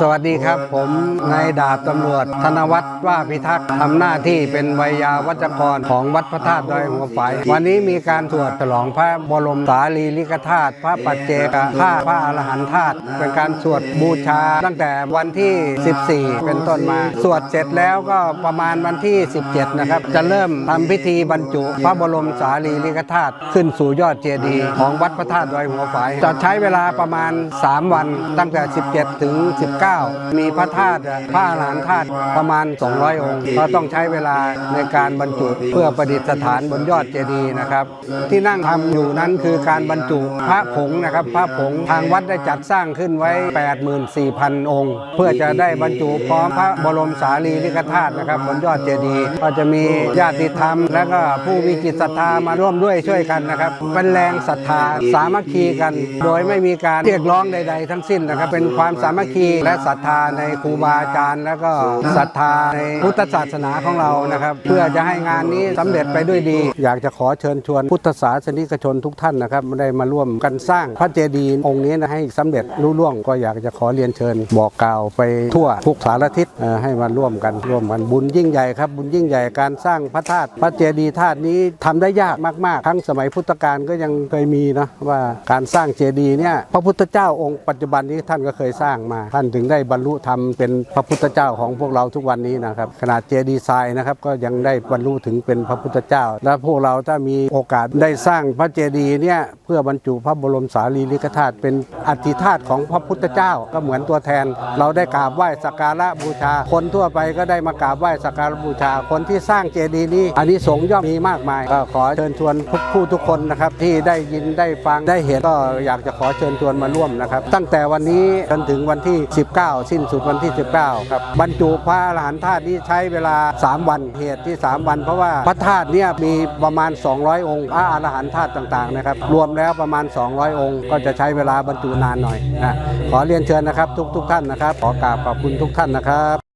สวัสดีครับ ผมนายดาบตำรวจ ธนวัฒน์ว่าพิทักษ์ทำหน้าที่เป็นวิยาวัจกรของวัดพระธาตุดอยหัวฝายวันนี้มีการสวดฉลองพระบรมสารีริกธาตุพระปัจเจกธาตุพระอรหันตธาตุเป็นการสวดบูชาตั้งแต่วันที่ 14 เป็นต้นมา สวดเสร็จแล้วก็ประมาณวันที่ 17 นะครับ จะเริ่มทำพิธีบรรจุ พระบรมสารีริกธาตุขึ้นสู่ยอดเจดีย์ของวัดพระธาตุดอยหัวฝายจะใช้เวลาประมาณ 3 วันตั้งแต่ 17 ถึง 19มีพระธาตุพระอรหันธาตุประมาณ 200 องค์ก็ต้องใช้เวลาในการบรรจุเพื่อประดิษฐานบนยอดเจดีย์นะครับ ที่นั่งทำอยู่นั้นคือการบรรจุพระผงนะครับ พระผงทางวัดได้จัดสร้างขึ้นไว้ 84,000 องค์ เพื่อจะได้บรรจุพร้อมพระบรมสารีริกธาตุนะครับบนยอดเจดีย์ก็จะมีญาติธรรม และก็ผู้มีจิตศรัทธามาร่วมด้วยช่วยกันนะครับ เป็นแรงศรัทธาสามัคคีกัน โดยไม่มีการเรียกร้องใด ๆ ทั้งสิ้นนะครับ เป็นความสามัคคีและศรัทธาในครูบาอาจารย์ แล้วก็ศรัทธาในพุทธศาสนาของเรานะครับ เพื่อจะให้งานนี้สำเร็จไปด้วยดี อยากจะขอเชิญชวนพุทธศาสนิกชนทุกท่านนะครับได้มาร่วมกันสร้างพระเจดีย์องค์นี้นะให้สำเร็จรุ่ล่วงก็อยากจะขอเรียนเชิญบอกกล่าวไปทั่วทุกสารทิศเอ่อให้มาร่วมกันร่วมกันบุญยิ่งใหญ่ครับบุญยิ่งใหญ่การสร้างพระธาตุพระเจดีย์ธาตุนี้ทำได้ยากมากๆทั้งสมัยพุทธกาลก็ยังเคยมีนะว่าการสร้างเจดีย์เนี่ยพระพุทธเจ้าองค์ปัจจุบันนี้ท่านก็เคยสร้างมาท่านถึงได้บรรลุธรรมเป็นพระพุทธเจ้าของพวกเราทุกวันนี้นะครับขนาดเจดีย์ทรายนะครับก็ยังได้บรรลุถึงเป็นพระพุทธเจ้า และพวกเราถ้ามีโอกาสได้สร้างพระเจดีย์เนี่ยเพื่อบรรจุพระบรมสารีริกธาตุเป็นอธิธาตุของพระพุทธเจ้าก็เหมือนตัวแทน เราได้กราบไหว้สักการะบูชา คนทั่วไปก็ได้มากราบไหว้สักการะบูชา คนที่สร้างเจดีย์นี้อันนี้สงย่อมมีมากมายก็ขอเชิญชวนทุกผู้ทุกคนนะครับที่ได้ยินได้ฟังได้เห็นก็อยากจะขอเชิญชวนมาร่วมนะครับ ตั้งแต่วันนี้จนถึงวันที่19 สิ้นสุดวันที่ 19 ครับบรรจุพระอรหันตธาตุนี้ใช้เวลา 3 วันเหตุที่ 3 วัน เพราะว่าพระธาตุเนี่ยมีประมาณ 200 องค์พระอรหันตธาตุต่างๆนะครับรวมแล้วประมาณ 200 องค์ ก็จะใช้เวลาบรรจุนานหน่อยนะขอเรียนเชิญนะครับทุกๆท่านนะครับ ขอกราบขอบคุณทุกท่านนะครับ